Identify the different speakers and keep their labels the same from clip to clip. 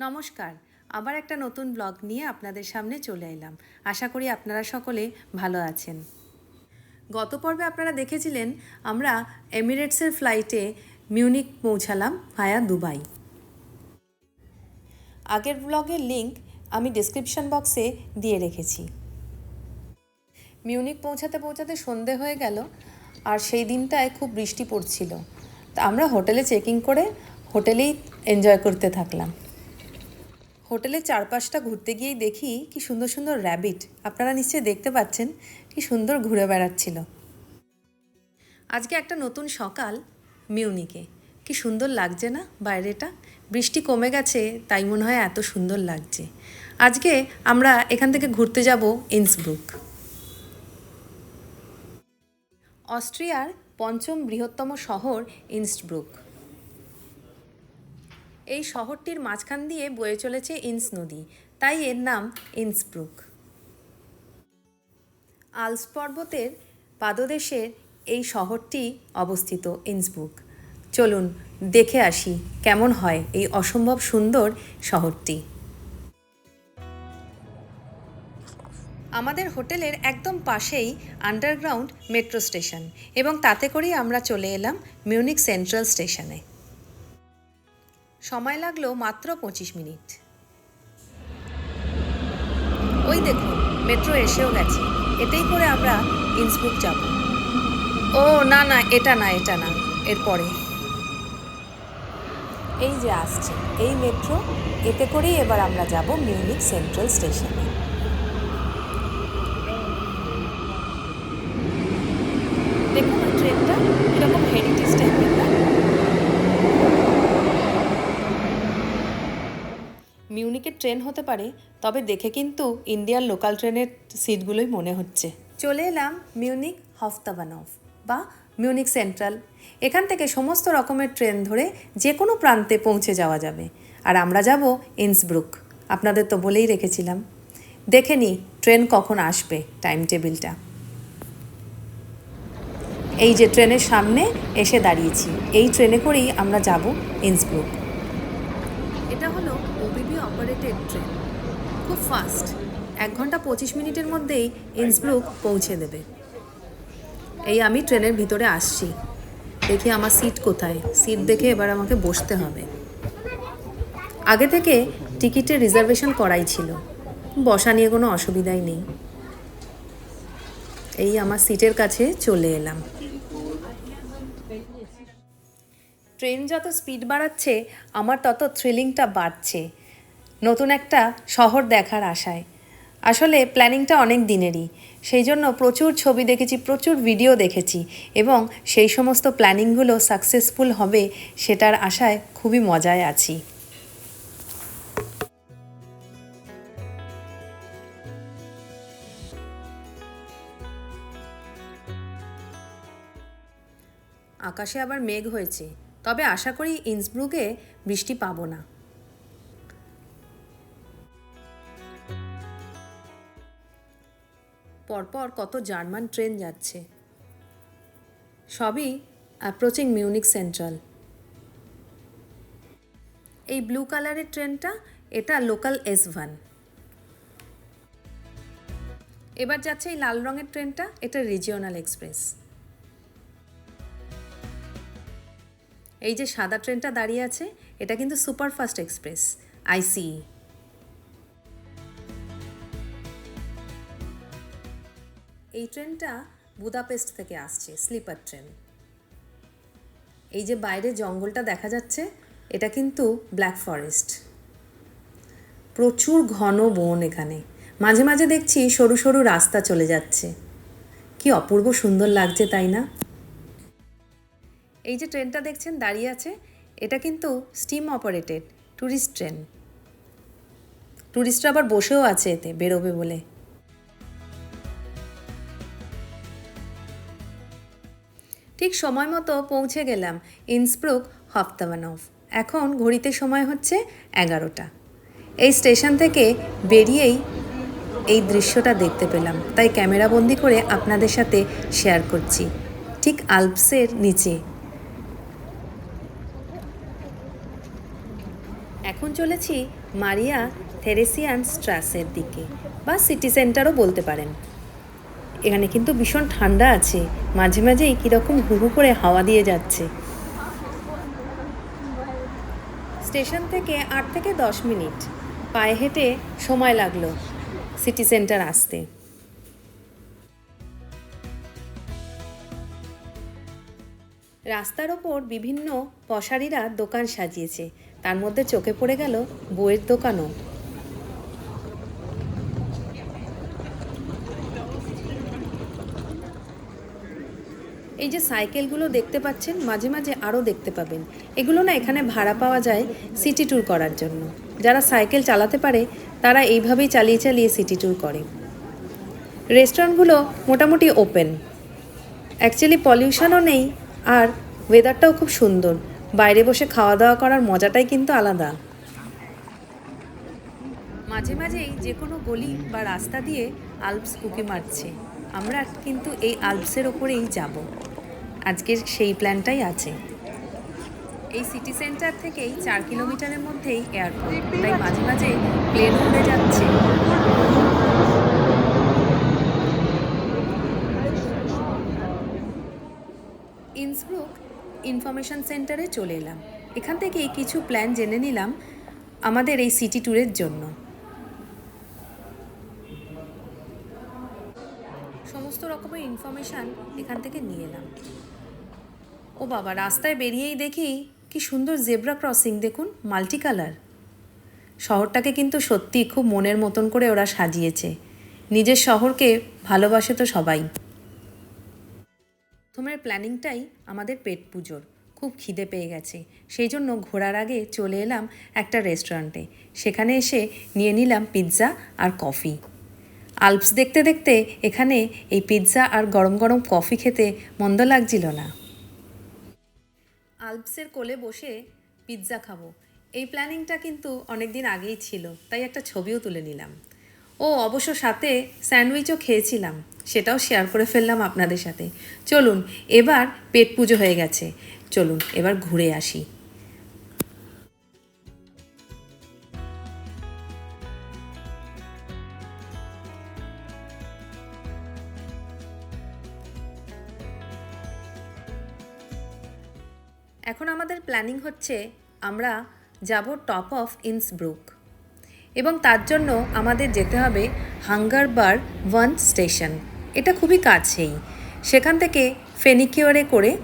Speaker 1: নমস্কার। আবার একটা নতুন ব্লগ নিয়ে আপনাদের সামনে চলে এলাম। আশা করি আপনারা সকলে ভালো আছেন। গত পর্বে আপনারা দেখেছিলেন, আমরা এমিরেটসের ফ্লাইটে মিউনিক পৌঁছালাম ভায়া দুবাই আগের ব্লগের লিংক আমি ডিসক্রিপশন বক্সে দিয়ে রেখেছি। মিউনিক পৌঁছাতে পৌঁছাতে সন্ধে হয়ে গেল, আর সেই দিনটায় খুব বৃষ্টি পড়ছিল। তা আমরা হোটেলে চেকিং করে হোটেলেই এনজয় করতে থাকলাম। হোটেলের চারপাশটা ঘুরতে গিয়েই দেখি কি সুন্দর সুন্দর র্যাবিট। আপনারা নিশ্চয়ই দেখতে পাচ্ছেন কি সুন্দর ঘুরে বেড়াচ্ছিল। আজকে একটা নতুন সকাল মিউনিকে। কি সুন্দর লাগছে না বাইরেটা? বৃষ্টি কমে গেছে, তাই মনে হয় এত সুন্দর লাগছে। আজকে আমরা এখান থেকে ঘুরতে যাব ইন্সব্রুক। অস্ট্রিয়ার পঞ্চম বৃহত্তম শহর ইন্সব্রুক। এই শহরটির মাঝখান দিয়ে বয়ে চলেছে ইন্স নদী। তাই এর নাম ইন্সব্রুক আলস পর্বতের পাদদেশের এই শহরটি অবস্থিত ইন্সব্রুক চলুন দেখে আসি কেমন হয় এই অসম্ভব সুন্দর শহরটি। আমাদের হোটেলের একদম পাশেই আন্ডারগ্রাউন্ড মেট্রো স্টেশন এবং তাতে করেই আমরা চলে এলাম মিউনিক সেন্ট্রাল স্টেশনে। সময় লাগল মাত্র পঁচিশ মিনিট। ওই দেখুন মেট্রো এসেও গেছে। এতেই করে আমরা ইন্সবুক যাব। ও, না না, এটা না এটা না, এরপরে। এই যে আসছে, এই মেট্রো, এতে করেই এবার আমরা যাব মিউনিক সেন্ট্রাল স্টেশনে দেখুন ওই ট্রেনটা এরকম হেরিটেজ টাইপের না মিউনিকের ট্রেন হতে পারে, তবে দেখে কিন্তু ইন্ডিয়ার লোকাল ট্রেনের সিটগুলোই মনে হচ্ছে। চলে এলাম মিউনিক হফতাবানফ বা মিউনিক সেন্ট্রাল। এখান থেকে সমস্ত রকমের ট্রেন ধরে যে কোনো প্রান্তে পৌঁছে যাওয়া যাবে। আর আমরা যাব ইন্সব্রুক। আপনাদের তো বলেই রেখেছিলাম। দেখে নি ট্রেন কখন আসবে টাইম টেবিলটা। এই যে ট্রেনের সামনে এসে দাঁড়িয়েছি, এই ট্রেনে করেই আমরা যাব ইন্সব্রুক। এটা হলো ওবিবি অপারেটেড ট্রেন খুব ফাস্ট এক ঘণ্টা পঁচিশ মিনিটের মধ্যেই ইন্সব্রুক পৌঁছে দেবে। এই আমি ট্রেনের ভিতরে আসছি। দেখি আমার সিট কোথায়। সিট দেখে এবার আমাকে বসতে হবে। আগে থেকে টিকিটের রিজার্ভেশন করাই ছিল। বসা নিয়ে কোনো অসুবিধাই নেই। এই আমার সিটের কাছে চলে এলাম। ট্রেন যত স্পিড বাড়াচ্ছে, আমার তত থ্রিলিংটা বাড়ছে। নতুন একটা শহর দেখার আশায়। আসলে প্ল্যানিংটা অনেক দিনেরই। সেই জন্য প্রচুর ছবি দেখেছি, প্রচুর ভিডিও দেখেছি এবং সেই সমস্ত প্ল্যানিংগুলো সাকসেসফুল হবে সেটার আশায় খুবই মজায় আছি। আকাশে আবার মেঘ হয়েছে। তবে আশা করি ইন্সব্রুকে বৃষ্টি পাবো না। পরপর কত জার্মান ট্রেন যাচ্ছে। সবই অ্যাপ্রোচিং মিউনিক সেন্ট্রাল এই ব্লু কালারের ট্রেনটা, এটা লোকাল এস ওয়ান এবার যাচ্ছে এই লাল রঙের ট্রেনটা, এটা রিজিওনাল এক্সপ্রেস এই যে সাদা ট্রেনটা দাঁড়িয়ে আছে, এটা কিন্তু সুপারফাস্ট এক্সপ্রেস আইসি এই ট্রেনটা বুদাপেস্ট থেকে আসছে, স্লিপার ট্রেন। এই যে বাইরে জঙ্গলটা দেখা যাচ্ছে, এটা কিন্তু ব্ল্যাক ফরেস্ট। প্রচুর ঘন বন এখানে। মাঝে মাঝে দেখছি সরু সরু রাস্তা চলে যাচ্ছে। কি অপূর্ব সুন্দর লাগছে, তাই না? এই যে ট্রেনটা দেখছেন, দাঁড়িয়ে আছে, এটা কিন্তু স্টিম অপারেটেড ট্যুরিস্ট ট্রেন। ট্যুরিস্টরা আবার বসেও আছে এতে, বেরোবে বলে। ঠিক সময় মতো পৌঁছে গেলাম ইন্সব্রুক হফতাবানফ এখন ঘড়িতে সময় হচ্ছে এগারোটা। এই স্টেশন থেকে বেরিয়েই এই দৃশ্যটা দেখতে পেলাম। তাই ক্যামেরা বন্দি করে আপনাদের সাথে শেয়ার করছি। ঠিক আলপসের নিচে। এখন চলেছি মারিয়া থেরেসিয়ান স্ট্রাসের দিকে, বা সিটি সেন্টারও বলতে পারেন। এখানে কিন্তু ভীষণ ঠান্ডা আছে, মাঝে মাঝেই কীরকম হুহু করে হাওয়া দিয়ে যাচ্ছে। স্টেশন থেকে আট থেকে দশ মিনিট, পায়ে হেঁটে সময় লাগল সিটি সেন্টার আসতে। রাস্তার ওপর বিভিন্ন পশারিরা দোকান সাজিয়েছে তার মধ্যে চোখে পড়ে গেল বইয়ের দোকানও। এই যে সাইকেলগুলো দেখতে পাচ্ছেন, মাঝে মাঝে আরও দেখতে পাবেন। এগুলো না এখানে ভাড়া পাওয়া যায় সিটি ট্যুর করার জন্য। যারা সাইকেল চালাতে পারে, তারা এইভাবেই চালিয়ে চালিয়ে সিটি ট্যুর করে। রেস্টুরেন্টগুলো মোটামুটি ওপেন। অ্যাকচুয়ালি পলিউশনও নেই আর ওয়েদারটাও খুব সুন্দর। বাইরে বসে খাওয়া দাওয়া করার মজাটাই কিন্তু আলাদা। মাঝে মাঝেই যে কোনো গলি বা রাস্তা দিয়ে আলপস উঁকি মারছে। আমরা কিন্তু এই আলপসের ওপরেই যাব। আজকের সেই প্ল্যানটাই আছে। এই সিটি সেন্টার থেকেই চার কিলোমিটারের মধ্যেই এয়ারপোর্ট। তাই মাঝে মাঝে প্লেন উড়ে যাচ্ছে। ইন্সব্রুক ইনফরমেশন সেন্টারে চলে এলাম। এখান থেকে কিছু প্ল্যান জেনে নিলাম আমাদের এই সিটি ট্যুরের জন্য। সমস্ত রকমের ইনফরমেশান এখান থেকে নিয়ে এলাম। ও বাবা, রাস্তায় বেরিয়েই দেখি কি সুন্দর জেব্রা ক্রসিং, দেখুন মাল্টি কালার শহরটাকে কিন্তু সত্যি খুব মনের মতন করে ওরা সাজিয়েছে। নিজের শহরকে ভালোবাসে তো সবাই। প্রথমের প্ল্যানিংটাই আমাদের পেট পুজোর। খুব খিদে পেয়ে গেছে। সেই জন্য ঘোরার আগে চলে এলাম একটা রেস্টুরেন্টে। সেখানে এসে নিয়ে নিলাম পিৎজা আর কফি। আলপস দেখতে দেখতে এখানে এই পিৎজা আর গরম গরম কফি খেতে মন্দ লাগছিল না। আলপসের কোলে বসে পিৎজা খাব। এই প্ল্যানিংটা কিন্তু অনেক দিন আগেই ছিল, তাই একটা ছবিও তুলে নিলাম। ও অবশ্য সাথে স্যান্ডউইচও খেয়েছিলাম, সেটাও শেয়ার করে ফেললাম আপনাদের সাথে। চলুন, এবার পেট পুজো হয়ে গেছে। চলুন, এবার ঘুরে আসি। এখন আমাদের প্ল্যানিং হচ্ছে, আমরা যাব টপ অফ ইন্সব্রুক এবং তার জন্য আমাদের যেতে হবে হাঙ্গার বার ওয়ান স্টেশন। এটা খুবই কাছেই। সেখান থেকে ফেনিকিওরে করে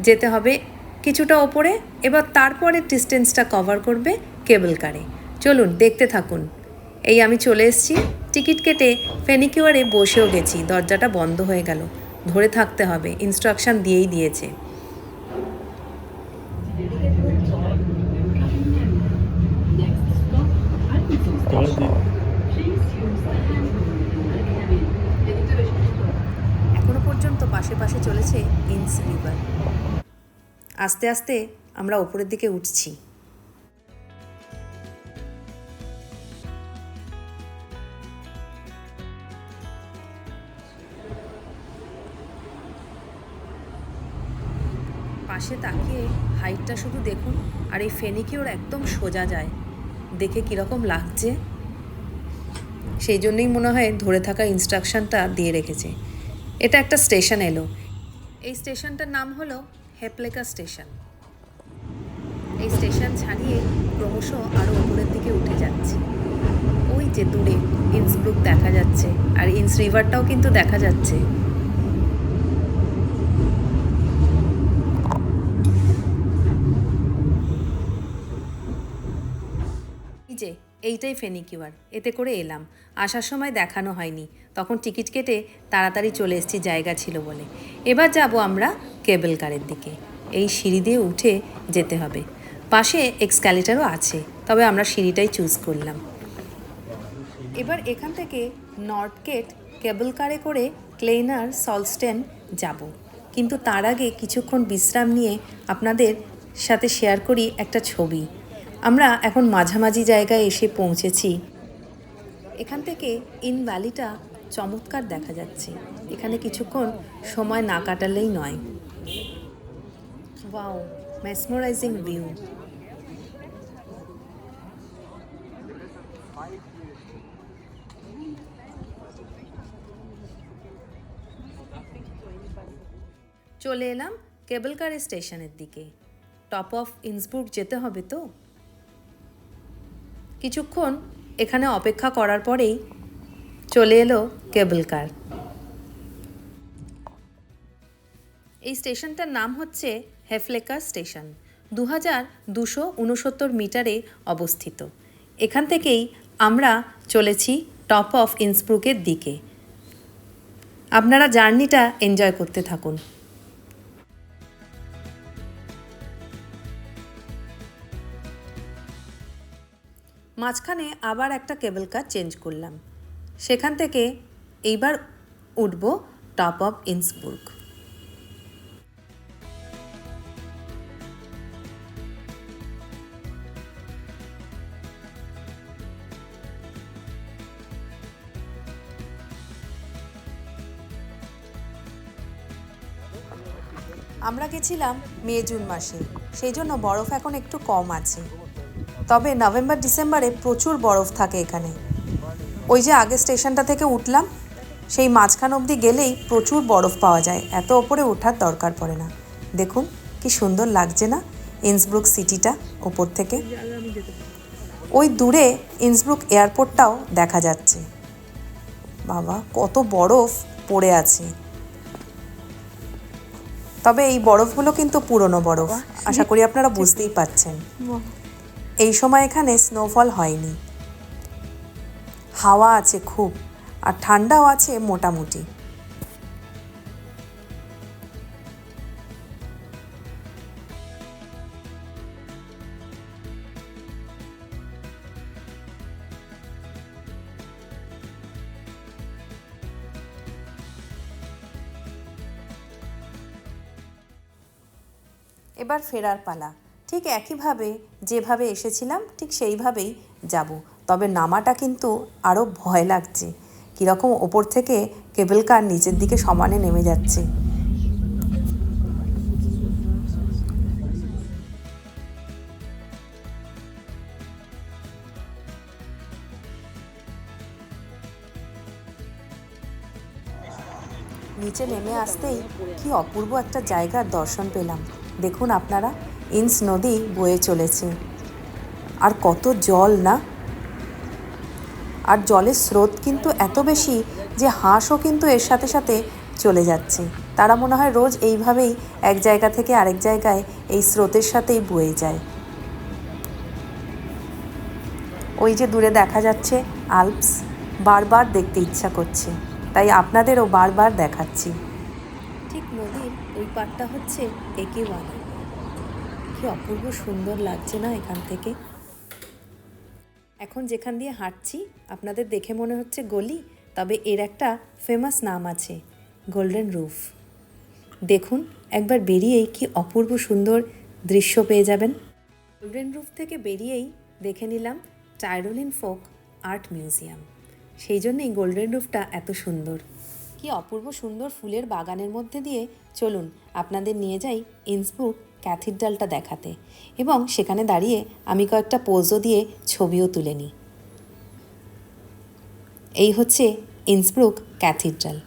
Speaker 1: যেতে হবে কিছুটা ওপরে, এবার তারপরে ডিস্টেন্সটা কভার করবে কেবল কারে। চলুন, দেখতে থাকুন। এই আমি চলে এসেছি। টিকিট কেটে ফেনিকিওয়ারে বসেও গেছি। দরজাটা বন্ধ হয়ে গেল। ধরে থাকতে হবে। ইনস্ট্রাকশন দিয়েই দিয়েছে। এখনও পর্যন্ত পাশে পাশে চলেছে ইনস আস্তে আস্তে আমরা ওপরের দিকে উঠছি। পাশে তাকিয়ে হাইটটা শুধু দেখুন, আর এই ফেনিকে ওর একদম সোজা যায়। দেখে কীরকম লাগছে? সেই জন্যই মনে হয় ধরে থাকা ইনস্ট্রাকশনটা দিয়ে রেখেছে। এটা একটা স্টেশন এলো। এই স্টেশনটার নাম হলো হেপলেকা স্টেশন এই স্টেশন ছাড়িয়ে ক্রমশ আরও উপরের দিকে উঠে যাচ্ছে। ওই যে দূরে ইন্সব্রুক দেখা যাচ্ছে, আর ইন্স রিভারটাও কিন্তু দেখা যাচ্ছে। এইটাই ফেনিকিউয়ার এতে করে এলাম। আসার সময় দেখানো হয়নি। তখন টিকিট কেটে তাড়াতাড়ি চলে এসেছি জায়গা ছিল বলে। এবার যাব আমরা কেবল কারের দিকে। এই সিঁড়ি দিয়ে উঠে যেতে হবে। পাশে এক্সক্যালেটারও আছে, তবে আমরা সিঁড়িটাই চুজ করলাম। এবার এখান থেকে নর্থ গেট কেবল কারে করে ক্লেনার সলস্টেন যাব। কিন্তু তার আগে কিছুক্ষণ বিশ্রাম নিয়ে আপনাদের সাথে শেয়ার করি একটা ছবি। আমরা এখন মাঝামাঝি জায়গায় এসে পৌঁছেছি। এখান থেকে ইন ভ্যালিটা চমৎকার দেখা যাচ্ছে। এখানে কিছুক্ষণ সময় না কাটালেই নয়। ওয়াও মেসমোরাইজিং ভিউ চলে এলাম কেবল কার স্টেশনের দিকে। টপ অফ ইন্সবুক যেতে হবে তো? কিছুক্ষণ এখানে অপেক্ষা করার পরেই চলে এলো কেবল কার। এই স্টেশনটার নাম হচ্ছে হেফলেকা স্টেশন দু হাজার দুশো উনসত্তর মিটারে অবস্থিত। এখান থেকেই আমরা চলেছি টপ অফ ইন্সপ্রুকের দিকে। আপনারা জার্নিটা এনজয় করতে থাকুন। মাঝখানে আবার একটা কেবল কার চেঞ্জ করলাম। সেখান থেকে এইবার উঠব টপ অফ ইন্সবুর্গ। আমরা গেছিলাম মে জুন মাসে, সেই জন্য বরফ এখন একটু কম আছে। তবে নভেম্বর, ডিসেম্বরে প্রচুর বরফ থাকে এখানে। ওই যে আগে স্টেশনটা থেকে উঠলাম, সেই মাঝখান অবধি গেলেই প্রচুর বরফ পাওয়া যায়। এত ওপরে ওঠার দরকার পড়ে না। দেখুন, কি সুন্দর লাগছে না ইন্সব্রুক সিটিটা ওপর থেকে। ওই দূরে ইন্সব্রুক এয়ারপোর্টটাও দেখা যাচ্ছে। বাবা, কত বরফ পড়ে আছে। তবে এই বরফগুলো কিন্তু পুরনো বরফ। আশা করি আপনারা বুঝতেই পাচ্ছেন এই সময় এখানে স্নোফল হয়নি। হাওয়া আছে খুব, আর ঠান্ডাও আছে মোটামুটি। এবার ফেরার পালা। ঠিক একইভাবে যেভাবে এসেছিলাম, ঠিক সেইভাবেই যাব। তবে নামাটা কিন্তু আরও ভয় লাগছে। কীরকম ওপর থেকে কেবল কার নিচের দিকে সমানে নেমে যাচ্ছে। নিচে নেমে আসতেই কি অপূর্ব একটা জায়গার দর্শন পেলাম। দেখুন আপনারা ইন্স নদী বয়ে চলেছে। আর কত জল না? আর জলের স্রোত কিন্তু এত বেশি যে হাঁসও কিন্তু এর সাথে সাথে চলে যাচ্ছে। তারা মনে হয় রোজ এইভাবেই এক জায়গা থেকে আরেক জায়গায় এই স্রোতের সাথেই বয়ে যায়। ওই যে দূরে দেখা যাচ্ছে আলপস, বারবার দেখতে ইচ্ছা করছে। তাই আপনাদেরও বারবার দেখাচ্ছি। ঠিক নদীর ওই পাটটা হচ্ছে একে একেওয়ালা। কি অপূর্ব সুন্দর লাগছে না এখান থেকে। এখন যেখান দিয়ে হাঁটছি, আপনাদের দেখে মনে হচ্ছে গলি, তবে এর একটা ফেমাস নাম আছে গোল্ডেন রুফ দেখুন, একবার বেরিয়েই কি অপূর্ব সুন্দর দৃশ্য পেয়ে যাবেন। গোল্ডেন রুফ থেকে বেরিয়েই দেখে নিলাম টাইরোলিন ফোক আর্ট মিউজিয়াম সেই জন্যই গোল্ডেন রুফটা এত সুন্দর। কি অপূর্ব সুন্দর ফুলের বাগানের মধ্যে দিয়ে চলুন, আপনাদের নিয়ে যাই ইন্সব্রুক ক্যাথিড্রালটা দেখাতে এবং সেখানে দাঁড়িয়ে আমি কয়েকটা পোজও দিয়ে ছবিও তুলে নিই। এই হচ্ছে ইন্সব্রুক ক্যাথিড্রাল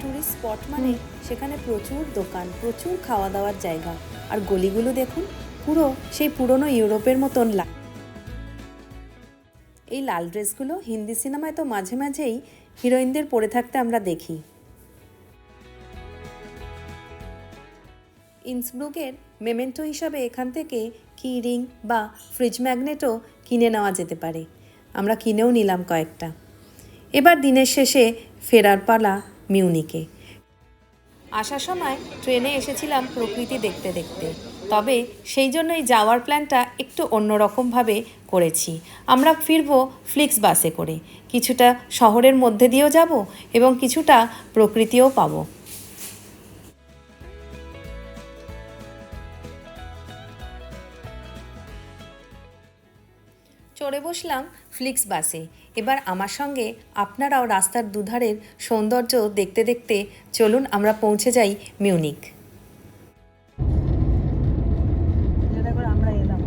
Speaker 1: টুরিস্ট স্পট মানে সেখানে প্রচুর দোকান, প্রচুর খাওয়া দাওয়ার জায়গা। আর গলিগুলো দেখুন পুরো, সেই পুরনো ইউরোপের মতন লা এই লাল ড্রেসগুলো হিন্দি সিনেমায় তো মাঝে মাঝেই হিরোইনদের পরে থাকতে আমরা দেখি। ইন্সব্রুকের মেমেন্টো হিসাবে এখান থেকে কি রিং বা ফ্রিজ ম্যাগনেটও কিনে নেওয়া যেতে পারে। আমরা কিনেও নিলাম কয়েকটা। এবার দিনের শেষে ফেরার পালা মিউনিকে। আসার সময় ট্রেনে এসেছিলাম প্রকৃতি দেখতে দেখতে। তবে সেই জন্যই যাওয়ার প্ল্যানটা একটু অন্যরকমভাবে করেছি। আমরা ফিরব ফ্লিক্স বাসে করে। কিছুটা শহরের মধ্যে দিয়েও যাব এবং কিছুটা প্রকৃতিও পাবো। চড়ে বসলাম ফ্লিক্স বাসে। এবার আমার সঙ্গে আপনারাও রাস্তার দুধারের সৌন্দর্য দেখতে দেখতে চলুন আমরা পৌঁছে যাই মিউনিক
Speaker 2: যেটা করে আমরা এলাম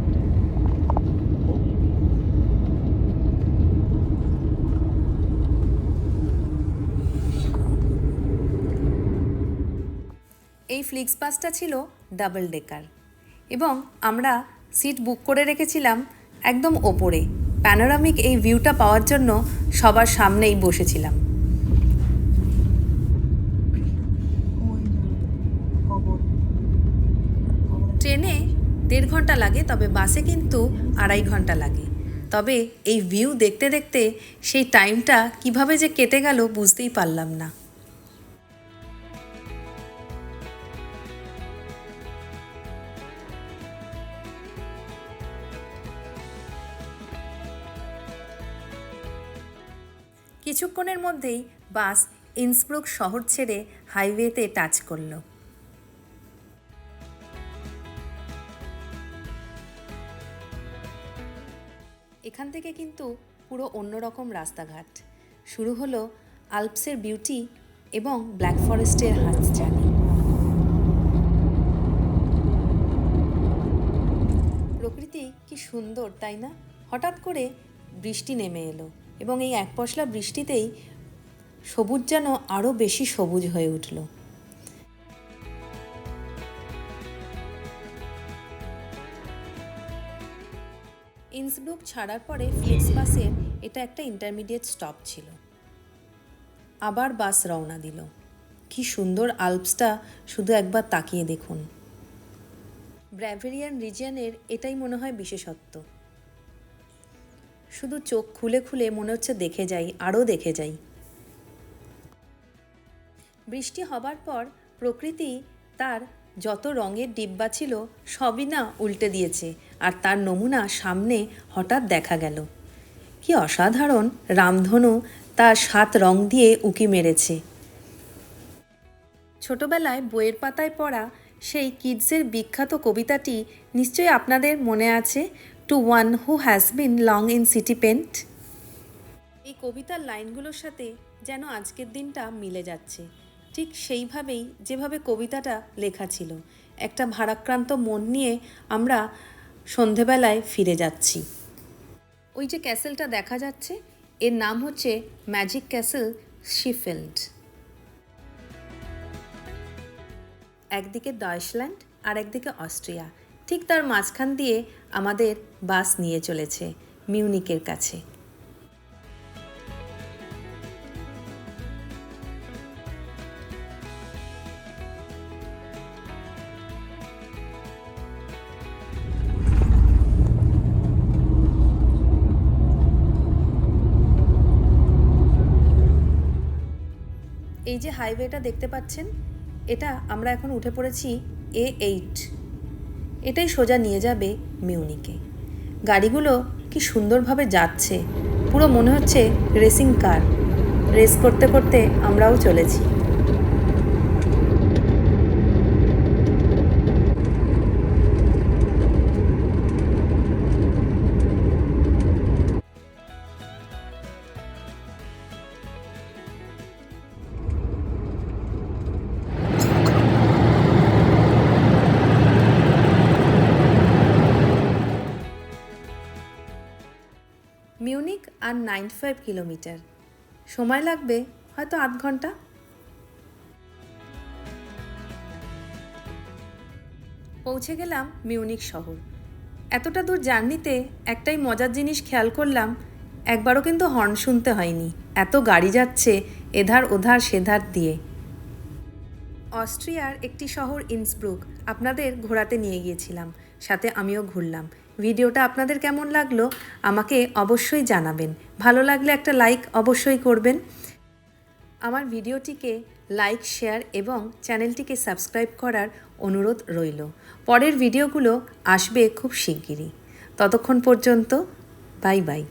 Speaker 1: এই ফ্লিক্স বাসটা ছিল ডাবল ডেকার এবং আমরা সিট বুক করে রেখেছিলাম একদম ওপরে। প্যানোরামিক এই ভিউটা পাওয়ার জন্য সবার সামনেই বসেছিলাম। ট্রেনে দেড় ঘণ্টা লাগে, তবে বাসে কিন্তু আড়াই ঘণ্টা লাগে। তবে এই ভিউ দেখতে দেখতে সেই টাইমটা কীভাবে যে কেটে গেল বুঝতেই পারলাম না। কিছুক্ষণের মধ্যেই বাস ইন্সব্রুক শহর ছেড়ে হাইওয়েতে টাচ করল। এখান থেকে কিন্তু পুরো অন্যরকম রাস্তাঘাট। শুরু হলো আলপসের বিউটি এবং ব্ল্যাক ফরেস্টের হাতছানি। প্রকৃতি কি সুন্দর, তাই না? হঠাৎ করে বৃষ্টি নেমে এলো। এবং এই এক পশলা বৃষ্টিতেই সবুজ যেন আরও বেশি সবুজ হয়ে উঠল। ইন্সব্রুক ছাড়ার পরে ফ্লিক্স বাসের এটা একটা ইন্টারমিডিয়েট স্টপ ছিল। আবার বাস রওনা দিল। কি সুন্দর আলপসটা শুধু একবার তাকিয়ে দেখুন। ব্র্যাভেরিয়ান রিজিয়ানের এটাই মনে হয় বিশেষত্ব। শুধু চোখ খুলে খুলে মনে হচ্ছে দেখে যাই, আরও দেখে যাই। বৃষ্টি হবার পর প্রকৃতি তার যত রঙের ডিব্বা ছিল সবই না উল্টে দিয়েছে, আর তার নমুনা সামনে হঠাৎ দেখা গেল। কি অসাধারণ, রামধনু তার সাত রং দিয়ে উকি মেরেছে। ছোটবেলায় বইয়ের পাতায় পড়া সেই কিডসের বিখ্যাত কবিতাটি নিশ্চয়ই আপনাদের মনে আছে? To one who has been long in city pent এই কবিতার লাইনগুলোর সাথে যেন আজকের দিনটা মিলে যাচ্ছে। ঠিক সেইভাবেই যেভাবে কবিতাটা লেখা ছিল, একটা ভারাক্রান্ত মন নিয়ে আমরা সন্ধেবেলায় ফিরে যাচ্ছি। ওই যে ক্যাসেলটা দেখা যাচ্ছে, এর নাম হচ্ছে ম্যাজিক ক্যাসেল শিফিল্ড। একদিকে ডয়েশল্যান্ড আর একদিকে অস্ট্রিয়া। ঠিক তার মাঝখান দিয়ে আমাদের বাস নিয়ে চলেছে মিউনিকের কাছে। এই যে হাইওয়েটা দেখতে পাচ্ছেন, এটা আমরা এখন উঠে পড়েছি এ এইট এটাই সোজা নিয়ে যাবে মিউনিকে। গাড়িগুলো কি সুন্দরভাবে যাচ্ছে, পুরো মনে হচ্ছে রেসিং কার রেস করতে করতে আমরাও চলেছি। আর নাইন ফাইভ কিলোমিটার সময় লাগবে হয়তো আধ ঘণ্টা। পৌঁছে গেলাম মিউনিক শহর। এতটা দূর জার্নিতে একটাই মজার জিনিস খেয়াল করলাম, একবারও কিন্তু হর্ন শুনতে হয়নি। এত গাড়ি যাচ্ছে এধার ওধার সেধার দিয়ে। অস্ট্রিয়ার একটি শহর ইন্সব্রুক, আপনাদের ঘোরাতে নিয়ে গিয়েছিলাম, সাথে আমিও ঘুরলাম। ভিডিওটা আপনাদের কেমন লাগল আমাকে অবশ্যই জানাবেন। ভালো লাগলে একটা লাইক অবশ্যই করবেন। আমার ভিডিওটিকে লাইক, শেয়ার এবং চ্যানেলটিকে সাবস্ক্রাইব করার অনুরোধ রইল। পরের ভিডিওগুলো আসবে খুব শিগগিরই। ততক্ষণ পর্যন্ত বাই বাই।